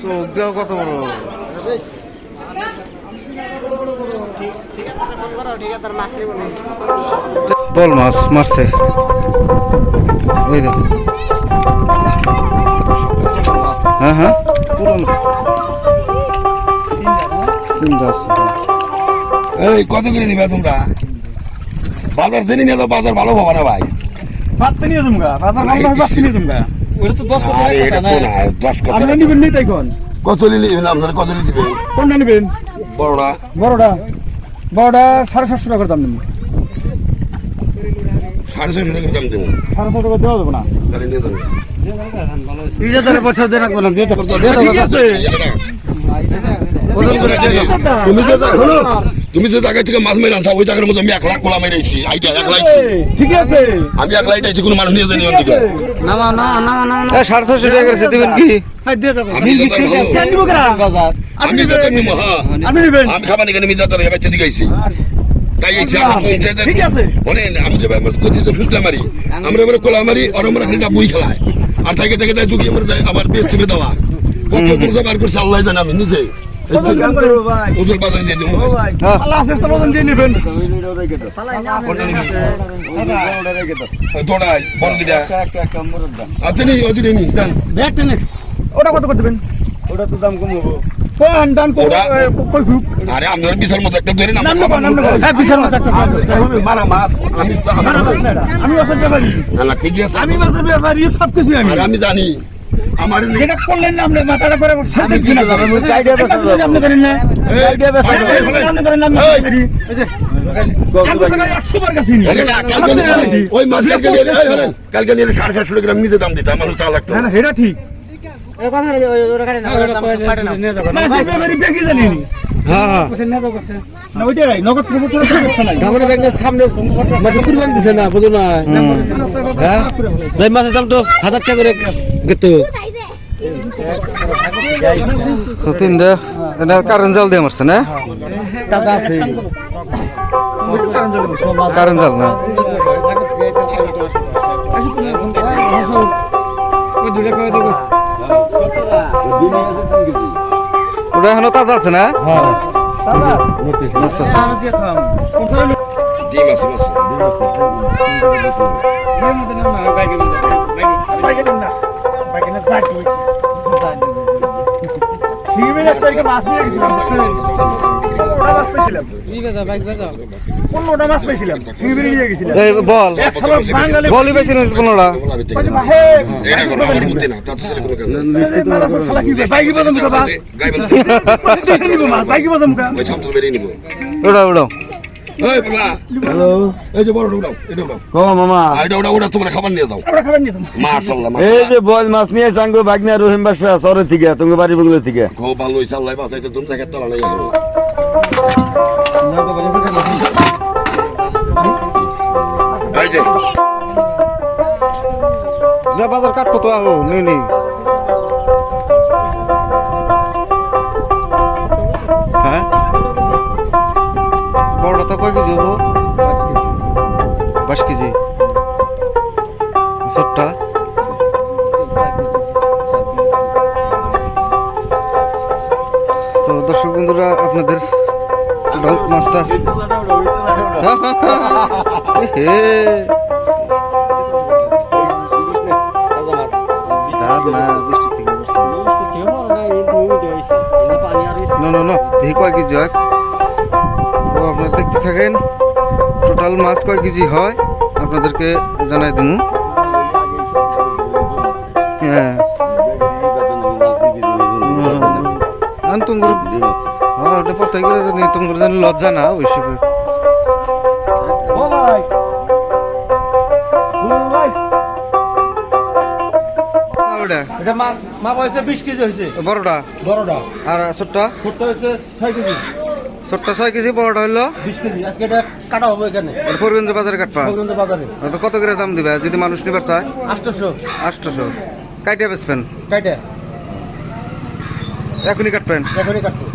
চোখ দেওয়া কত বড়। না বল মাছ মারছে। ওই দেখো। হ্যাঁ হ্যাঁ। পুরনো এই কত করে নিবে তোমরা? বাজার জেনে নিয়ে তো বাজার ভালো পাবা না ভাই। বাত্তা নিয়ে জমগা বাজার ভালো বাত্তা নিয়ে জমগা ওটা তো দশ আরে এটা তো না? দশ কত আপনি নিবেন নি তাই কোন? কত নিলে আপনারা কত নিতে দিবে কোনটা নিবেন? বড়টা। বড়টা। বড়টা সাড়ে সাতশো টাকার দাম নেবেন সাড়ে ছয়শো টাকা দাম দেবো। সাড়ে ছশো টাকা দেওয়া যাবে না? তাহলে নিয়ে যাবেন ঠিক আছে। তুমি তুমি যে জায়গা থেকে মাছ মেরে আনছা ওই জায়গার মধ্যে আমি এক লাখ কোলা মেরেছি আইটা এক লাখ ঠিক আছে। আমি এক লাখ আইছি কোনো মানুষ নিয়ে জানি ওদিকে। এ সাড়ে ছশো টাকা করেছে দিবেন কি? আমি আমি নিবো, হ্যাঁ। আপনি নিবেন। আমি খাবার নিকে আমি যাতে এবার দিকে আইছি। তাই ঠিক আছে। মানে আমি যে আমরা করছি যে ফিল্টার মারি আমরা আমরা কোলা মারি আর আমরা খালি বই খেলায় আর থেকে থেকে যাই ঢুকি আমরা আবার বেশ চেপে দেওয়া। কত বার করছে আল্লাহ জানে আমি নিজে। ওটা কত করে দেবেন? ওটা তো দাম আরে আপনার বিশাল মতো একটা ধরে নাম হ্যাঁ বিশাল একটা মারা মাছ মাছের ব্যাপারী। মাছের ব্যাপারী আমি জানি। আমার যেটা করলেন না আপনি মাথাটা করে সাথে দিন আইডিয়া বেসা আপনি জানেন না। বেসা আপনি না মাছ ধরি। কালকে তো গাড়ি 100 বার কাছে নিয়ে। না, কালকে নিয়ে- ওই মাছ কালকে নিয়ে এলে, এই ধরেন, কালকে নিয়ে এলে সাড়ে সাতশো টাকা আমি দাম দিতাম মানুষ তা লাগতো। না, না, ঠিক। মাছের ব্যাপারী বেশি জানি নি। না, ওইটাই নাই, নগদ প্রচুর করে সমস্যা নাই। মাছের দাম তো হাজার টাকা করে। গেতো এটা কারেন্ট জাল দিয়ে মারছে না কারেন্ট জাল না ওটা এখনও তাজা আছে না। ডিম আছে মাছ বাইকে দিন না, বাইকে না, যাই তুই। শিঙিমের এক তারিখে মাছ নিয়ে গেছিলাম, পনেরোটা মাছ পেয়েছিলাম। পনেরোটা মাছ পেয়েছিলাম, শিঙিমেরে নিয়ে গেছিলাম। বল বাঙালি বলই বেশি পনেরোটা বলা ভিতরে বলছে, "ভাই, এটা কোনো আমার বুদ্ধি না তাতে সেটা কোনো কাজ না। আরে মাদারচোদ শালা কি বে, বাইকে বাজাম তো বাস। গাই বলে বলছে, "তুই নিবো মাছ, বাইকে বাজাম কা?" ওই সামনে বেরিয়ে নিবো ওটা ওটা এই বাবা। এই যে বড় উড়াও এটা উড়াও ও মামা। আর এটা ওটা ওটা তোমরা খাবার নিয়ে যাও। আমরা খাবার নিয়ে যাব। মাশাআল্লাহ এই মাশাআল্লাহ যে বল মাছ নিয়ে সাঙ্গ বাগনা রহিম বাসা সরে থেকে তোমার বাড়ি বগুলো থেকে খুব ভালো হইছে আল্লাহ বাঁচাইছে তুমি থেকে তলা নাই। এখন। এই যে। যা বাজার কাটবো তো আহো নেই। বন্ধুরা, আপনাদের রং মাছটা। হে না, দেখি কয় কেজি হয়। তো আপনারা দেখতে থাকেন, টোটাল মাছ কয় কেজি হয়, আপনাদেরকে জানাই দিমু। করে জানি তোমার জানি লজ্জা না অবশ্যই ও ও ভাই। এটা মা মা বয়সে বিশ কেজি হয়েছে। বড়টা? বড়টা। আর ছোটটা? ছোট্ট হয়েছে ছয় কেজি। ছোটটা ছয় কেজি বড়টা হইল? বিশ কেজি। আজকে এটা কাটা হবে এখানে। ফরগঞ্জ বাজারে কাটপা পর্যন্ত বাজারে। তো কত করে দাম দিবে? যদি মানুষ নিবার চায়? আটশোশো। আটশোশো। কাইটিয়া বেচবেন? কাইটা। এখনই কাটবেন? এখনই কাটবো।